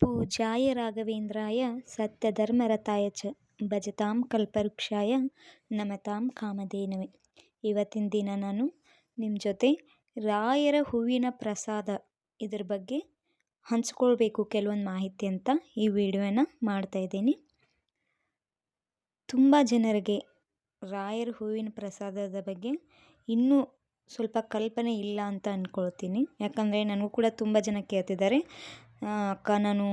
ಪೂಜ್ಯಾಯ ರಾಘವೇಂದ್ರಾಯ ಸತ್ಯಧರ್ಮರತಾಯ ಚ ಭಜತಾಂ ಕಲ್ಪವೃಕ್ಷಾಯ ನಮತಾಂ ಕಾಮಧೇನುವೆ. ಇವತ್ತಿನ ದಿನ ನಾನು ನಿಮ್ಮ ಜೊತೆ ರಾಯರ ಹೂವಿನ ಪ್ರಸಾದ ಇದ್ರ ಬಗ್ಗೆ ಹಂಚ್ಕೊಳ್ಬೇಕು ಕೆಲವೊಂದು ಮಾಹಿತಿ ಅಂತ ಈ ವಿಡಿಯೋನ ಮಾಡ್ತಾ ಇದ್ದೀನಿ. ತುಂಬ ಜನರಿಗೆ ರಾಯರ ಹೂವಿನ ಪ್ರಸಾದದ ಬಗ್ಗೆ ಇನ್ನೂ ಸ್ವಲ್ಪ ಕಲ್ಪನೆ ಇಲ್ಲ ಅಂತ ಅಂದ್ಕೊಳ್ತೀನಿ ಯಾಕಂದರೆ ನನಗೂ ಕೂಡ ತುಂಬ ಜನ ಕೇಳ್ತಿದ್ದಾರೆ. ಅಕ್ಕ ನಾನು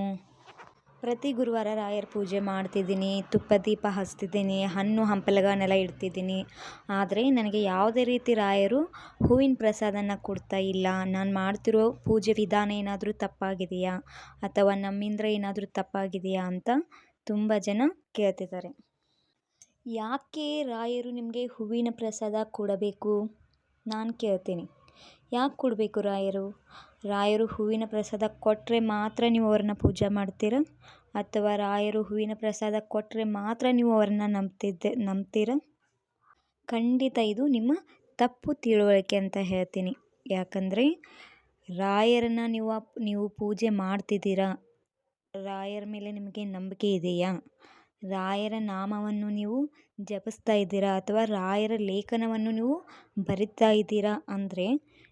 ಪ್ರತಿ ಗುರುವಾರ ರಾಯರ ಪೂಜೆ ಮಾಡ್ತಿದ್ದೀನಿ ತುಪ್ಪ ದೀಪ ಹಚ್ತಿದ್ದೀನಿ, ಹಣ್ಣು ಹಂಪಲುಗಳನ್ನೆಲ್ಲ ಇಡ್ತಿದ್ದೀನಿ. ಆದರೆ ನನಗೆ ಯಾವುದೇ ರೀತಿ ರಾಯರು ಹೂವಿನ ಪ್ರಸಾದನ ಕೊಡ್ತಾ ಇಲ್ಲ. ನಾನು ಮಾಡ್ತಿರೋ ಪೂಜೆ ವಿಧಾನ ಏನಾದರೂ ತಪ್ಪಾಗಿದೆಯಾ? ಅಥವಾ ನಮ್ಮಿಂದ ಏನಾದರೂ ತಪ್ಪಾಗಿದೆಯಾ ಅಂತ ತುಂಬ ಜನ ಕೇಳ್ತಿದ್ದಾರೆ. ಯಾಕೆ ರಾಯರು ನಿಮಗೆ ಹೂವಿನ ಪ್ರಸಾದ ಕೊಡಬೇಕು? ನಾನು ಕೇಳ್ತೀನಿ. ಯಾಕೆ ಕೊಡಬೇಕು ರಾಯರು? ರಾಯರು ಹೂವಿನ ಪ್ರಸಾದ ಕೊಟ್ಟರೆ ಮಾತ್ರ ನೀವು ಅವ್ರನ್ನ ಪೂಜೆ ಮಾಡ್ತೀರಾ? ಅಥವಾ ರಾಯರು ಹೂವಿನ ಪ್ರಸಾದ ಕೊಟ್ಟರೆ ಮಾತ್ರ ನೀವು ಅವ್ರನ್ನ ನಂಬ್ತಿದ್ದೆ, ನಂಬ್ತೀರಾ? ಖಂಡಿತ ಇದು ನಿಮ್ಮ ತಪ್ಪು ತಿಳುವಳಿಕೆ ಅಂತ ಹೇಳ್ತೀನಿ. ಯಾಕಂದರೆ ರಾಯರನ್ನ ನೀವು ನೀವು ಪೂಜೆ ಮಾಡ್ತಿದ್ದೀರಾ? ರಾಯರ ಮೇಲೆ ನಿಮಗೆ ನಂಬಿಕೆ ಇದೆಯಾ? ರಾಯರ ನಾಮವನ್ನು ನೀವು ಜಪಿಸ್ತಾ ಇದ್ದೀರಾ ಅಥವಾ ರಾಯರ ಲೇಖನವನ್ನು ನೀವು ಬರಿತಾ ಇದ್ದೀರಾ ಅಂದರೆ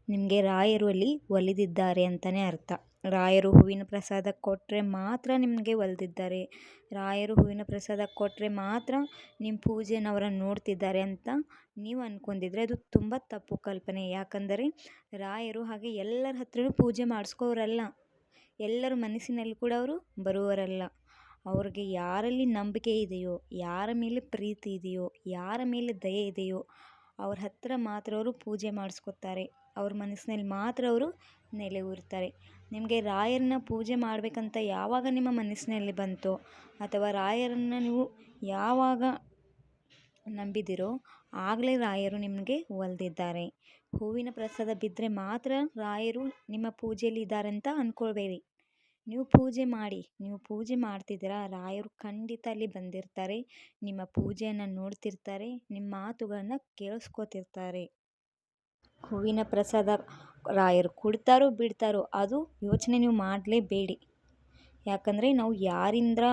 ನಿಮಗೆ ರಾಯರು ಅಲ್ಲಿ ಒಲಿದಿದ್ದಾರೆ ಅಂತಲೇ ಅರ್ಥ. ರಾಯರು ಹೂವಿನ ಪ್ರಸಾದ ಕೊಟ್ಟರೆ ಮಾತ್ರ ನಿಮಗೆ ಒಲಿದಿದ್ದಾರೆ. ರಾಯರು ಹೂವಿನ ಪ್ರಸಾದ ಕೊಟ್ಟರೆ ಮಾತ್ರ ನಿಮ್ಮ ಪೂಜೆನ ಅವರ ನೋಡ್ತಿದ್ದಾರೆ ಅಂತ ನೀವು ಅಂದ್ಕೊಂಡಿದ್ರೆ ಅದು ತುಂಬ ತಪ್ಪು ಕಲ್ಪನೆ. ಯಾಕಂದರೆ ರಾಯರು ಹಾಗೆ ಎಲ್ಲರ ಹತ್ರನೂ ಪೂಜೆ ಮಾಡಿಸ್ಕೋರಲ್ಲ. ಎಲ್ಲರ ಮನಸ್ಸಿನಲ್ಲಿ ಕೂಡ ಅವರು ಬರುವವರಲ್ಲ ಅವ್ರಿಗೆ ಯಾರಲ್ಲಿ ನಂಬಿಕೆ ಇದೆಯೋ, ಯಾರ ಮೇಲೆ ಪ್ರೀತಿ ಇದೆಯೋ, ಯಾರ ಮೇಲೆ ದಯೆ ಇದೆಯೋ, ಅವ್ರ ಹತ್ತಿರ ಮಾತ್ರ ಅವರು ಪೂಜೆ ಮಾಡಿಸ್ಕೊತಾರೆ. ಅವ್ರ ಮನಸ್ಸಿನಲ್ಲಿ ಮಾತ್ರ ಅವರು ನೆಲೆ ಊರ್ತಾರೆ ನಿಮಗೆ ರಾಯರನ್ನ ಪೂಜೆ ಮಾಡಬೇಕಂತ ಯಾವಾಗ ನಿಮ್ಮ ಮನಸ್ಸಿನಲ್ಲಿ ಬಂತೋ, ಅಥವಾ ರಾಯರನ್ನು ನೀವು ಯಾವಾಗ ನಂಬಿದಿರೋ, ಆಗಲೇ ರಾಯರು ನಿಮಗೆ ಒಲ್ದಿದ್ದಾರೆ. ಹೂವಿನ ಪ್ರಸಾದ ಬಿದ್ದರೆ ಮಾತ್ರ ರಾಯರು ನಿಮ್ಮ ಪೂಜೆಯಲ್ಲಿ ಇದ್ದಾರೆ ಅಂತ ಅಂದ್ಕೊಳ್ಬೇಡಿ ನೀವು ಪೂಜೆ ಮಾಡಿ, ನೀವು ಪೂಜೆ ಮಾಡ್ತಿದ್ದೀರಾ? ರಾಯರು ಖಂಡಿತ ಅಲ್ಲಿ ಬಂದಿರ್ತಾರೆ. ನಿಮ್ಮ ಪೂಜೆಯನ್ನು ನೋಡ್ತಿರ್ತಾರೆ. ನಿಮ್ಮ ಮಾತುಗಳನ್ನು ಕೇಳಿಸ್ಕೊತಿರ್ತಾರೆ. ಹೂವಿನ ಪ್ರಸಾದ ರಾಯರು ಕೊಡ್ತಾರೋ ಬಿಡ್ತಾರೋ ಅದು ಯೋಚನೆ ನೀವು ಮಾಡಲೇಬೇಡಿ. ಯಾಕಂದರೆ ನಾವು ಯಾರಿಂದ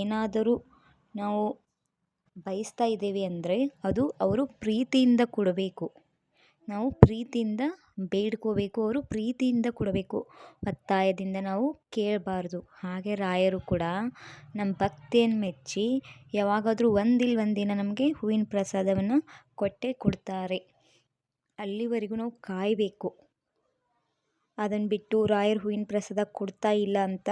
ಏನಾದರೂ ನಾವು ಬಯಸ್ತಾ ಇದ್ದೇವೆ ಅಂದರೆ ಅದು ಅವರು ಪ್ರೀತಿಯಿಂದ ಕೊಡಬೇಕು. ನಾವು ಪ್ರೀತಿಯಿಂದ ಬೇಡ್ಕೋಬೇಕು, ಅವರು ಪ್ರೀತಿಯಿಂದ ಕೊಡಬೇಕು. ಒತ್ತಾಯದಿಂದ ನಾವು ಕೇಳಬಾರ್ದು. ಹಾಗೆ ರಾಯರು ಕೂಡ ನಮ್ಮ ಭಕ್ತಿಯನ್ನು ಮೆಚ್ಚಿ ಯಾವಾಗಾದರೂ ಒಂದಿಲ್ಲ ಒಂದಿನ ನಮಗೆ ಹೂವಿನ ಪ್ರಸಾದವನ್ನು ಕೊಟ್ಟೇ ಕೊಡ್ತಾರೆ. ಅಲ್ಲಿವರೆಗೂ ನಾವು ಕಾಯಬೇಕು. ಅದನ್ನು ಬಿಟ್ಟು ರಾಯರು ಹೂವಿನ ಪ್ರಸಾದ ಕೊಡ್ತಾ ಇಲ್ಲ ಅಂತ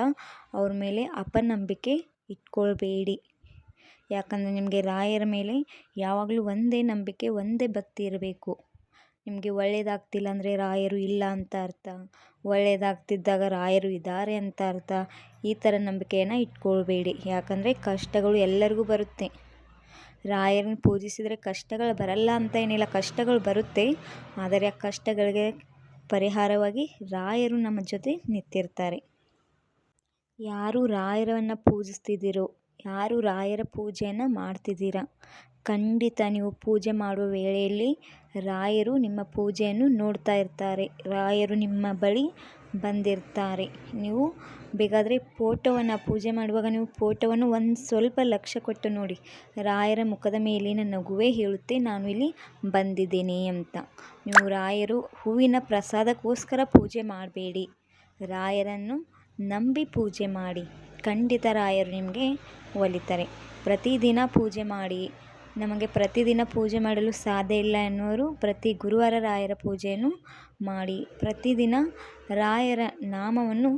ಅವ್ರ ಮೇಲೆ ಅಪನಂಬಿಕೆ ಇಟ್ಕೊಳ್ಬೇಡಿ. ಯಾಕಂದರೆ ನಿಮಗೆ ರಾಯರ ಮೇಲೆ ಯಾವಾಗಲೂ ಒಂದೇ ನಂಬಿಕೆ, ಒಂದೇ ಭಕ್ತಿ ಇರಬೇಕು. ನಿಮಗೆ ಒಳ್ಳೆಯದಾಗ್ತಿಲ್ಲ ಅಂದರೆ ರಾಯರು ಇಲ್ಲ ಅಂತ ಅರ್ಥ. ಒಳ್ಳೆಯದಾಗ್ತಿದ್ದಾಗ ರಾಯರು ಇದ್ದಾರೆ ಅಂತ ಅರ್ಥ. ಈ ಥರ ನಂಬಿಕೆಯನ್ನು ಇಟ್ಕೊಳ್ಬೇಡಿ. ಯಾಕಂದರೆ ಕಷ್ಟಗಳು ಎಲ್ಲರಿಗೂ ಬರುತ್ತೆ. ರಾಯರನ್ನು ಪೂಜಿಸಿದರೆ ಕಷ್ಟಗಳು ಬರಲ್ಲ ಅಂತ ಏನಿಲ್ಲ. ಕಷ್ಟಗಳು ಬರುತ್ತೆ. ಆದರೆ ಆ ಕಷ್ಟಗಳಿಗೆ ಪರಿಹಾರವಾಗಿ ರಾಯರು ನಮ್ಮ ಜೊತೆ ನಿಂತಿರ್ತಾರೆ. ಯಾರು ರಾಯರನ್ನು ಪೂಜಿಸ್ತಿದ್ದೀರೋ, ಯಾರು ರಾಯರ ಪೂಜೆಯನ್ನು ಮಾಡ್ತಿದ್ದೀರಾ ಖಂಡಿತ ನೀವು ಪೂಜೆ ಮಾಡುವ ವೇಳೆಯಲ್ಲಿ ರಾಯರು ನಿಮ್ಮ ಪೂಜೆಯನ್ನು ನೋಡ್ತಾ ಇರ್ತಾರೆ. ರಾಯರು ನಿಮ್ಮ ಬಳಿ ಬಂದಿರ್ತಾರೆ. ನೀವು ಬೇಕಾದರೆ ಫೋಟೋವನ್ನು ಪೂಜೆ ಮಾಡುವಾಗ ನೀವು ಫೋಟೋವನ್ನು ಒಂದು ಸ್ವಲ್ಪ ಲಕ್ಷ್ಯ ಕೊಟ್ಟು ನೋಡಿ. ರಾಯರ ಮುಖದ ಮೇಲಿನ ನಗುವೇ ಹೇಳುತ್ತೆ, ನಾನು ಇಲ್ಲಿ ಬಂದಿದ್ದೇನೆ ಅಂತ. ನೀವು ರಾಯರು ಹೂವಿನ ಪ್ರಸಾದಕ್ಕೋಸ್ಕರ ಪೂಜೆ ಮಾಡಬೇಡಿ. ರಾಯರನ್ನು ನಂಬಿ ಪೂಜೆ ಮಾಡಿ. ಖಂಡಿತ ರಾಯರು ನಿಮಗೆ ಒಲಿತಾರೆ. ಪ್ರತಿದಿನ ಪೂಜೆ ಮಾಡಿ. ನಮಗೆ ಪ್ರತಿದಿನ ಪೂಜೆ ಮಾಡಲು ಸಾಧ್ಯ ಇಲ್ಲ ಎನ್ನುವರು ಪ್ರತಿ ಗುರುವಾರ ರಾಯರ ಪೂಜೆಯನ್ನು ಮಾಡಿ, ಪ್ರತಿದಿನ ರಾಯರ ನಾಮವನ್ನು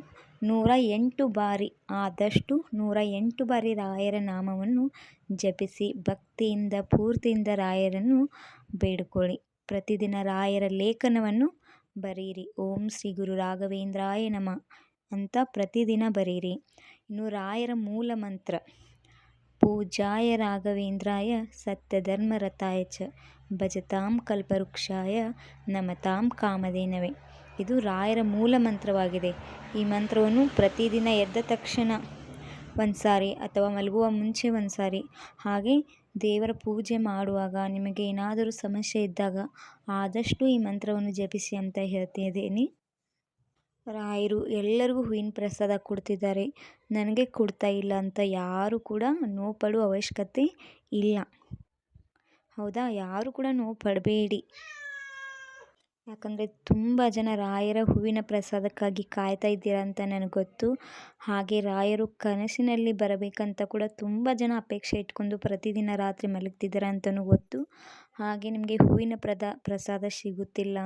ನೂರ ಎಂಟು ಬಾರಿ, ಆದಷ್ಟು ನೂರ ಎಂಟು ಬಾರಿ ರಾಯರ ನಾಮವನ್ನು ಜಪಿಸಿ, ಭಕ್ತಿಯಿಂದ, ಪೂರ್ತಿಯಿಂದ ರಾಯರನ್ನು ಬೇಡಿಕೊಳ್ಳಿ. ಪ್ರತಿದಿನ ರಾಯರ ಲೇಖನವನ್ನು ಬರೀರಿ ಓಂ ಶ್ರೀ ಗುರು ರಾಘವೇಂದ್ರಾಯ ನಮ ಅಂತ ಪ್ರತಿದಿನ ಬರೀರಿ ಇನ್ನು ರಾಯರ ಮೂಲ ಮಂತ್ರ. ಪೂಜಾಯ ರಾಘವೇಂದ್ರಾಯ ಸತ್ಯಧರ್ಮರತಾಯ ಚ ಭಜತಾಂ ಕಲ್ಪವೃಕ್ಷಾಯ ನಮತಾಂ ಕಾಮಧೇನವೇ. ಇದು ರಾಯರ ಮೂಲ ಮಂತ್ರವಾಗಿದೆ. ಈ ಮಂತ್ರವನ್ನು ಪ್ರತಿದಿನ ಎದ್ದ ತಕ್ಷಣ ಒಂದು ಸಾರಿ ಅಥವಾ ಮಲಗುವ ಮುಂಚೆ ಒಂದು ಸಾರಿ ಹಾಗೆ ದೇವರ ಪೂಜೆ ಮಾಡುವಾಗ ನಿಮಗೆ ಏನಾದರೂ ಸಮಸ್ಯೆ ಇದ್ದಾಗ ಆದಷ್ಟು ಈ ಮಂತ್ರವನ್ನು ಜಪಿಸಿ ಅಂತ ಹೇಳ್ತಿದ್ದೀನಿ. ರಾಯರು ಎಲ್ಲರಿಗೂ ಹೂವಿನ ಪ್ರಸಾದ ಕೊಡ್ತಿದ್ದಾರೆ. ನನಗೆ ಕೊಡ್ತಾ ಇಲ್ಲ ಅಂತ ಯಾರು ಕೂಡ ನೋವು ಪಡುವ ಅವಶ್ಯಕತೆ ಇಲ್ಲ. ಹೌದಾ? ಯಾರು ಕೂಡ ನೋವು ಪಡಬೇಡಿ ಯಾಕಂದರೆ ತುಂಬ ಜನ ರಾಯರ ಹೂವಿನ ಪ್ರಸಾದಕ್ಕಾಗಿ ಕಾಯ್ತಾ ಇದ್ದೀರಾ ಅಂತ ನನಗೆ ಗೊತ್ತು. ಹಾಗೆ ರಾಯರು ಕನಸಿನಲ್ಲಿ ಬರಬೇಕಂತ ಕೂಡ ತುಂಬ ಜನ ಅಪೇಕ್ಷೆ ಇಟ್ಕೊಂಡು ಪ್ರತಿದಿನ ರಾತ್ರಿ ಮಲಗ್ತಿದ್ದಾರೆ ಅಂತಲೂ ಗೊತ್ತು. ಹಾಗೆ ನಿಮಗೆ ಹೂವಿನ ಪ್ರದ, ಪ್ರಸಾದ ಸಿಗುತ್ತಿಲ್ಲ.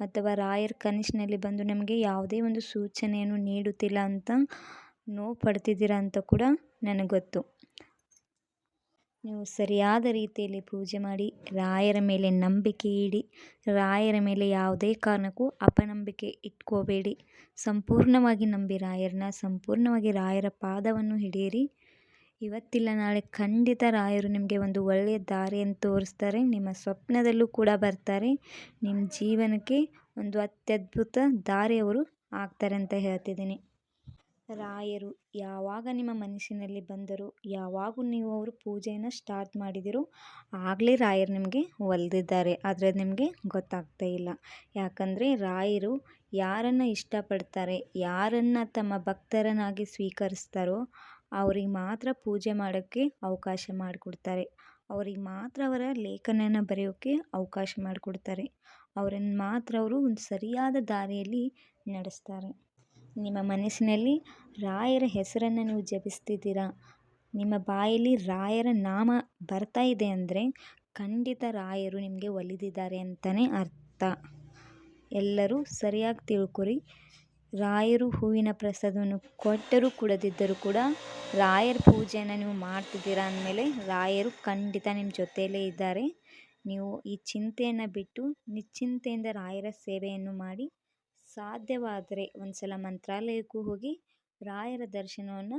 ಅಥವಾ ರಾಯರ ಕನಸಿನಲ್ಲಿ ಬಂದು ನಮಗೆ ಯಾವುದೇ ಒಂದು ಸೂಚನೆಯನ್ನು ನೀಡುತ್ತಿಲ್ಲ ಅಂತ ನೋವು ಪಡ್ತಿದ್ದೀರಾ ಅಂತ ಕೂಡ ನನಗೆ ಗೊತ್ತು. ನೀವು ಸರಿಯಾದ ರೀತಿಯಲ್ಲಿ ಪೂಜೆ ಮಾಡಿ, ರಾಯರ ಮೇಲೆ ನಂಬಿಕೆ ಇಡಿ, ರಾಯರ ಮೇಲೆ ಯಾವುದೇ ಕಾರಣಕ್ಕೂ ಅಪನಂಬಿಕೆ ಇಟ್ಕೋಬೇಡಿ. ಸಂಪೂರ್ಣವಾಗಿ ನಂಬಿ ರಾಯರನ್ನ, ಸಂಪೂರ್ಣವಾಗಿ ರಾಯರ ಪಾದವನ್ನು ಹಿಡಿಯಿರಿ. ಇವತ್ತಿಲ್ಲ, ನಾಳೆ ಖಂಡಿತ ರಾಯರು ನಿಮಗೆ ಒಂದು ಒಳ್ಳೆಯ ದಾರಿಯನ್ನು ತೋರಿಸ್ತಾರೆ. ನಿಮ್ಮ ಸ್ವಪ್ನದಲ್ಲೂ ಕೂಡ ಬರ್ತಾರೆ. ನಿಮ್ಮ ಜೀವನಕ್ಕೆ ಒಂದು ಅತ್ಯದ್ಭುತ ದಾರಿಯವರು ಆಗ್ತಾರೆ ಅಂತ ಹೇಳ್ತಿದ್ದೀನಿ. ರಾಯರು, ಯಾವಾಗ ನಿಮ್ಮ ಮನಸ್ಸಿನಲ್ಲಿ ಬಂದರು, ಯಾವಾಗ ನೀವು ಅವರು ಪೂಜೆಯನ್ನು ಸ್ಟಾರ್ಟ್ ಮಾಡಿದಿರೋ, ಆಗಲೇ ರಾಯರು ನಿಮಗೆ ಒಲಿದಿದ್ದಾರೆ. ಆದರೆ ನಿಮಗೆ ಗೊತ್ತಾಗ್ತಾ ಇಲ್ಲ. ಯಾಕಂದರೆ ರಾಯರು ಯಾರನ್ನು ಇಷ್ಟಪಡ್ತಾರೆ, ಯಾರನ್ನು ತಮ್ಮ ಭಕ್ತರನ್ನಾಗಿ ಸ್ವೀಕರಿಸ್ತಾರೋ ಅವ್ರಿಗೆ ಮಾತ್ರ ಪೂಜೆ ಮಾಡೋಕ್ಕೆ ಅವಕಾಶ ಮಾಡಿಕೊಡ್ತಾರೆ. ಅವ್ರಿಗೆ ಮಾತ್ರ ಅವರ ಲೇಖನನ ಬರೆಯೋಕ್ಕೆ ಅವಕಾಶ ಮಾಡಿಕೊಡ್ತಾರೆ. ಅವರನ್ನು ಮಾತ್ರ ಅವರು ಒಂದು ಸರಿಯಾದ ದಾರಿಯಲ್ಲಿ ನಡೆಸ್ತಾರೆ. ನಿಮ್ಮ ಮನಸ್ಸಿನಲ್ಲಿ ರಾಯರ ಹೆಸರನ್ನು ನೀವು ಜಪಿಸ್ತಿದ್ದೀರಾ? ನಿಮ್ಮ ಬಾಯಲ್ಲಿ ರಾಯರ ನಾಮ ಬರ್ತಾ ಇದೆ ಅಂದರೆ ಖಂಡಿತ ರಾಯರು ನಿಮಗೆ ಒಲಿದಿದ್ದಾರೆ ಅಂತಲೇ ಅರ್ಥ. ಎಲ್ಲರೂ ಸರಿಯಾಗಿ ತಿಳ್ಕೊರಿ. ರಾಯರು ಹೂವಿನ ಪ್ರಸಾದವನ್ನು ಕೊಟ್ಟರೂ ಕೊಡದಿದ್ದರೂ ಕೂಡ ರಾಯರ ಪೂಜೆಯನ್ನು ನೀವು ಮಾಡ್ತಿದ್ದೀರಾ ಅಂದಮೇಲೆ ರಾಯರು ಖಂಡಿತ ನಿಮ್ಮ ಜೊತೆಯಲ್ಲೇ ಇದ್ದಾರೆ. ನೀವು ಈ ಚಿಂತೆಯನ್ನು ಬಿಟ್ಟು ನಿಶ್ಚಿಂತೆಯಿಂದ ರಾಯರ ಸೇವೆಯನ್ನು ಮಾಡಿ ಸಾಧ್ಯವಾದರೆ ಒಂದು ಸಲ ಮಂತ್ರಾಲಯಕ್ಕೂ ಹೋಗಿ ರಾಯರ ದರ್ಶನವನ್ನು